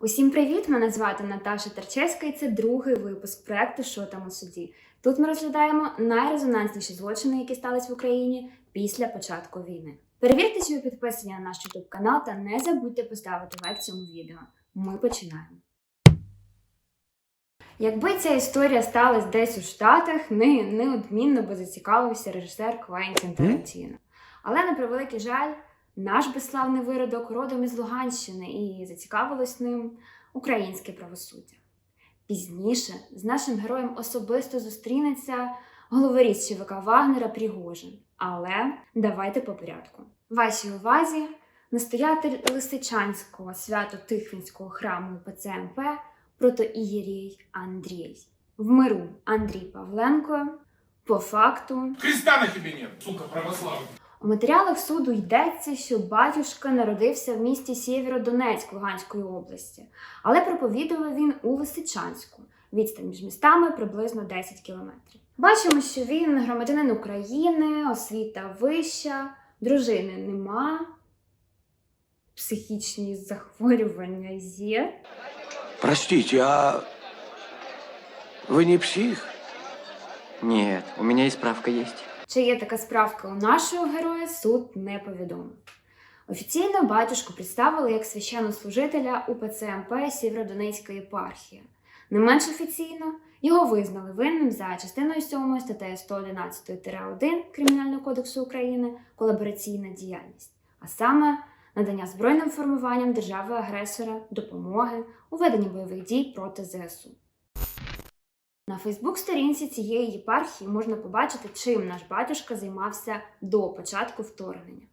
Усім привіт! Мене звати Наташа Тарчевська, і це другий випуск проекту Що там у суді. Тут ми розглядаємо найрезонансніші злочини, які стались в Україні після початку війни. Перевірте, чи ви підписані на наш YouTube канал та не забудьте поставити лайк цьому відео. Ми починаємо. Якби ця історія сталася десь у Штатах, не, неодмінно би зацікавився режисер Квентін Тарантіно. Але на превеликий жаль, наш безславний виродок родом із Луганщини і зацікавилось ним українське правосуддя. Пізніше з нашим героєм особисто зустрінеться головоріз ЧВК Вагнера Пригожин. Але давайте по порядку. Вашій увазі настоятель Лисичанського свято-тихвінського храму ПЦМП протоієрій Андрій. В миру Андрій Павленко. По факту Христа на тебе нет, сука православный. У матеріалах суду йдеться, що батюшка народився в місті Сєвєродонецьк Луганської області, але проповідував він у Лисичанську. Відстань між містами приблизно 10 кілометрів. Бачимо, що він громадянин України, освіта вища, дружини нема, психічні захворювання є. Простите, а вы не псих? Нет, у меня и справка есть. Чи є така справка у нашого героя, суд не повідомив. Офіційно батюшку представили як священнослужителя УПЦ МП Сєвєродонецької єпархії. Не менш офіційно його визнали винним за частиною 7 статтею 111-1 Кримінального кодексу України колабораційна діяльність, а саме надання збройним формуванням держави-агресора допомоги у веденні бойових дій проти ЗСУ. На Фейсбук-сторінці цієї єпархії можна побачити, чим наш батюшка займався до початку вторгнення.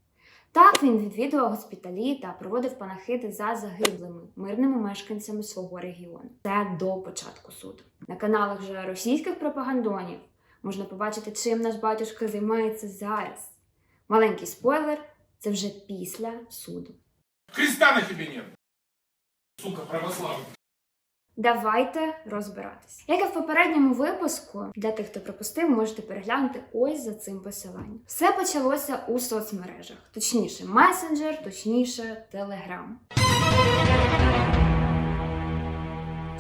Так він відвідував госпіталі та проводив панахиди за загиблими мирними мешканцями свого регіону. Це до початку суду. На каналах же російських пропагандонів можна побачити, чим наш батюшка займається зараз. Маленький спойлер це вже після суду. Христа на тебе нет, сука православный. Давайте розбиратись. Як і в попередньому випуску, для тих, хто пропустив, можете переглянути ось за цим посиланням. Все почалося у соцмережах, точніше, месенджер, точніше, телеграм.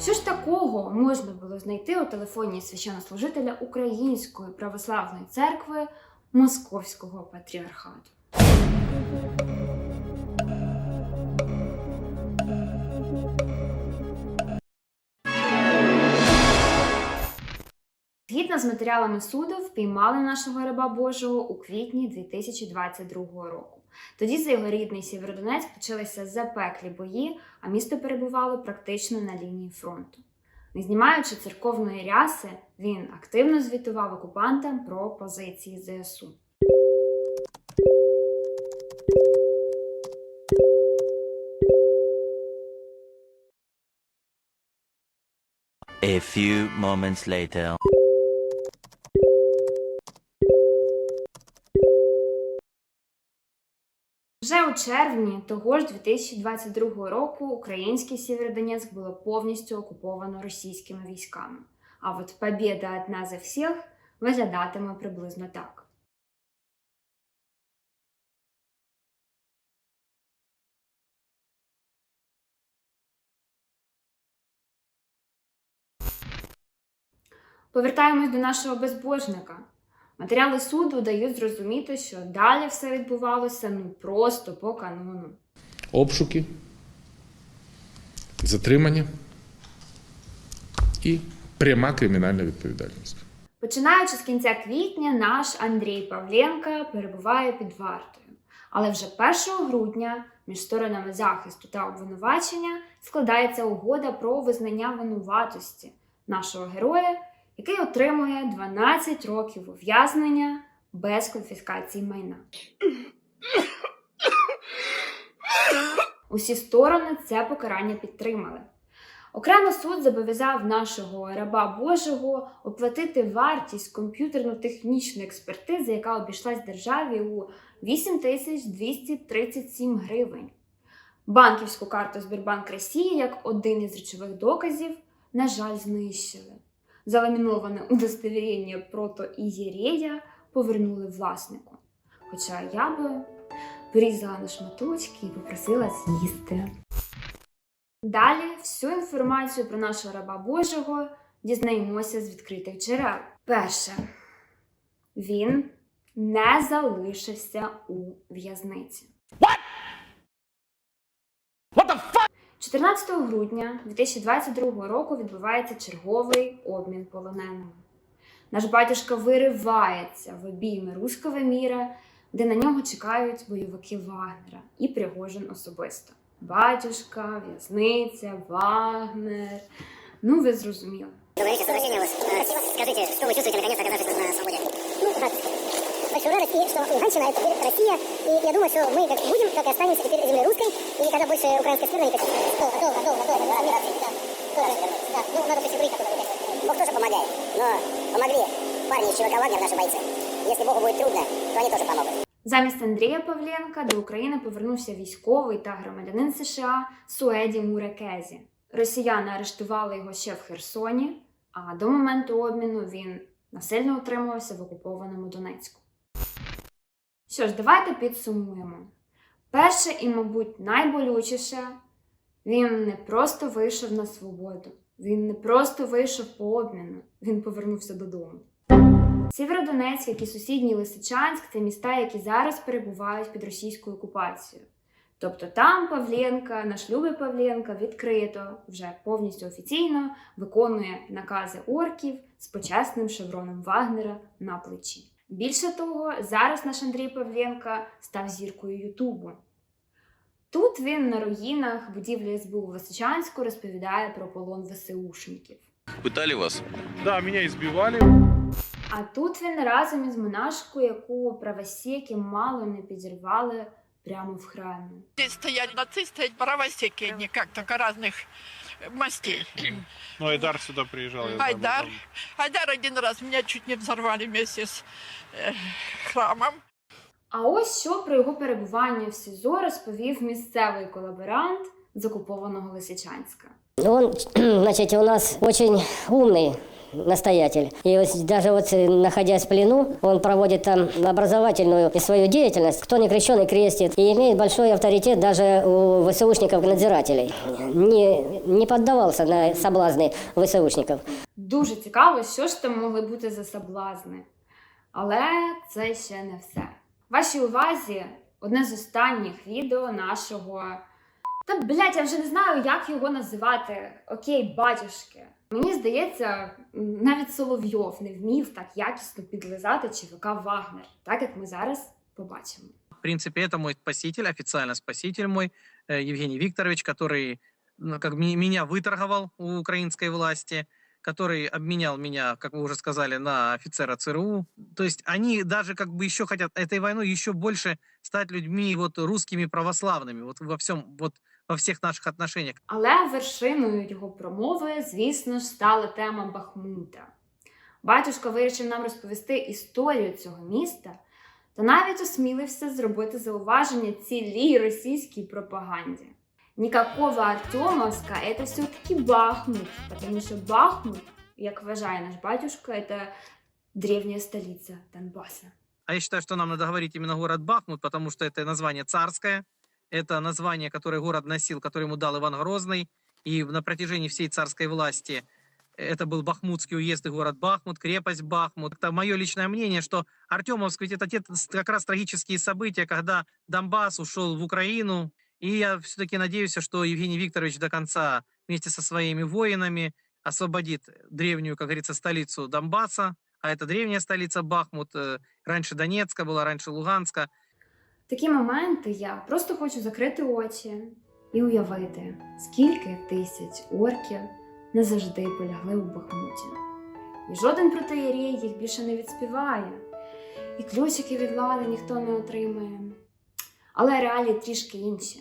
Що ж такого можна було знайти у телефоні священнослужителя Української православної церкви Московського патріархату? Згідно з матеріалами суду, впіймали нашого раба Божого у квітні 2022 року. Тоді за його рідний Сєвєродонецьк почалися запеклі бої, а місто перебувало практично на лінії фронту. Не знімаючи церковної ряси, він активно звітував окупантам про позиції ЗСУ. A few moments later. Вже у червні того ж 2022 року український Сєвєродонецьк було повністю окуповано російськими військами. А от побєда одна за всіх виглядатиме приблизно так. Повертаємось до нашого безбожника. Матеріали суду дають зрозуміти, що далі все відбувалося ну просто по канону. Обшуки, затримання і пряма кримінальна відповідальність. Починаючи з кінця квітня, наш Андрій Павленка перебуває під вартою. Але вже 1 грудня між сторонами захисту та обвинувачення складається угода про визнання винуватості нашого героя, який отримує 12 років ув'язнення без конфіскації майна. Усі сторони це покарання підтримали. Окремо суд зобов'язав нашого раба Божого оплатити вартість комп'ютерно-технічної експертизи, яка обійшлась державі у 8237 гривень. Банківську карту Сбербанк Росії як один із речових доказів, на жаль, знищили. Заламіноване удостовірення протоієрея повернули власнику. Хоча я би порізала на шматочки і попросила з'їсти. Далі всю інформацію про нашого раба Божого дізнаємося з відкритих джерел. Перше, він не залишився у в'язниці. 14 грудня 2022 року відбувається черговий обмін полоненими. Наш батюшка виривається в обійми руського міра, де на нього чекають бойовики Вагнера і Пригожин особисто. Батюшка, в'язниця, Вагнер. Ну, ви зрозуміли. Говорите, с возвращением вас. Э, Скажите, что вы чувствуете, наконец оказавшись на свободе? Ну, радость Большую радость, и что начинает теперь Россия. И я думаю, что мы как будем, так и останемся теперь землей русской. И никогда больше украинской скверны не хотим. Долго, долго, долго, долго. долго, миграции, да. Скоро вернуться, да. Ну, надо присягнуть оттуда выбежать. Бог тоже помогает. Но помогли парни из ЧВК Вагнер, наши бойцы. Если Богу будет трудно, то они тоже помогут. Замість Андрія Павленка до України повернувся військовий та громадянин США Суеді Мурекезі. Росіяни арештували його ще в Херсоні, а до моменту обміну він насильно утримувався в окупованому Донецьку. Що ж, давайте підсумуємо. Перше і, мабуть, найболючіше він не просто вийшов на свободу, він не просто вийшов по обміну, він повернувся додому. Сєвєродонецьк, як і сусідній Лисичанськ це міста, які зараз перебувають під російською окупацією. Тобто там Павленка, на шлюбі Павленка відкрито, вже повністю офіційно виконує накази орків з почесним шевроном Вагнера на плечі. Більше того, зараз наш Андрій Павленка став зіркою Ютубу. Тут він на руїнах будівлі СБУ в Лисичанську розповідає про полон ВСУшників. Пытали вас? Да, меня избивали. А тут він разом із монашкою, яку правосеки мало не підірвали прямо в храмі. Здесь стоят нацисты, правосеки, они как только разных мастей. Ну, Айдар сюда приезжал. я знаю, Айдар. мы Айдар один раз меня чуть не взорвали вместе с э, храмом. А ось що про його перебування в СІЗО розповів місцевий колаборант з окупованого Лисичанська. Он, значит, у нас очень умный настоятель. И вот даже вот э, находясь в плену, он проводит там образовательную и свою деятельность. Кто не крещеный крестит. И имеет большой авторитет даже у ВСУшников-надзирателей. Не, не поддавался на соблазны ВСУшников. Дуже цікаво, що ж там могли бути за соблазни. Але це ще не все. Вашій увазі одне з останніх відео нашого. Та блять, я вже не знаю, як його називати. Окей, батюшки. Мені здається, м, навіть Соловйов не вмів так якісно підлизати ЧВК Вагнер, так як ми зараз побачимо. В принципе, это мой спаситель, официально спаситель мой, э, Евгений Викторович, который ну, как ми- меня выторговал у украинской власти, который обменял меня, как вы уже сказали, на офицера ЦРУ. То есть они даже как бы еще хотят этой войной еще больше стать людьми вот русскими православными вот во всем, вот во всех наших отношениях. Але вершиною його промови, звісно ж, стала тема Бахмута. Батюшка вирішив нам розповісти історію цього міста та навіть осмілився зробити зауваження цілій російській пропаганді. Никакого Артемовска – это все-таки Бахмут, потому что Бахмут, як вважає наш батюшка, это древняя столица Донбасса. А я считаю, что нам надо говорить именно город Бахмут, потому что это название царское, это название, которое город носил, которое ему дал Иван Грозный, и на протяжении всей царской власти это был Бахмутский уезд и город Бахмут, крепость Бахмут. Это мое личное мнение, что Артемовск, ведь это те как раз трагические события, когда Донбасс ушел в Украину, и я все-таки надеюсь, что Евгений Викторович до конца вместе со своими воинами освободит древнюю, как говорится, столицу Донбасса, а это древняя столица Бахмут, э, раньше Донецка была, раньше Луганска. Такі моменти я просто хочу закрити очі і уявити, скільки тисяч орків назавжди полягли у Бахмуті. І жоден протиєрій їх більше не відспіває, і ключики від влади ніхто не отримає. Але реалії трішки інші.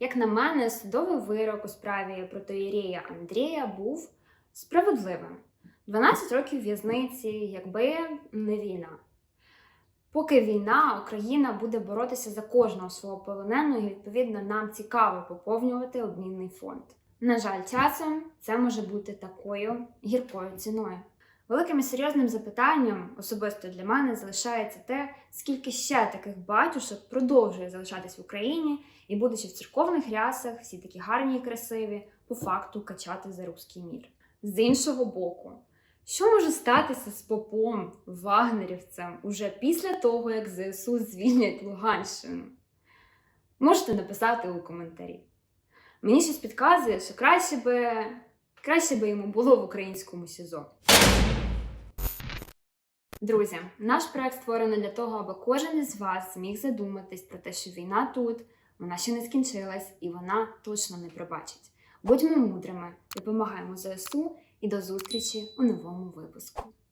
Як на мене, судовий вирок у справі протиєрія Андрія був справедливим. 12 років в'язниці, якби не війна. Поки війна, Україна буде боротися за кожного свого полоненого, і відповідно нам цікаво поповнювати обмінний фонд. На жаль, часом це може бути такою гіркою ціною. Великим і серйозним запитанням, особисто для мене, залишається те, скільки ще таких батюшок продовжує залишатись в Україні і, будучи в церковних рясах, всі такі гарні і красиві, по факту качати за руський мір. З іншого боку, що може статися з попом, вагнерівцем уже після того, як ЗСУ звільнять Луганщину? Можете написати у коментарі. Мені щось підказує, що краще би, краще би йому було в українському СІЗО. Друзі, наш проект створений для того, аби кожен із вас зміг задуматись про те, що війна тут, вона ще не скінчилась і вона точно не пробачить. Будьмо мудрими, допомагаємо ЗСУ і до зустрічі у новому випуску.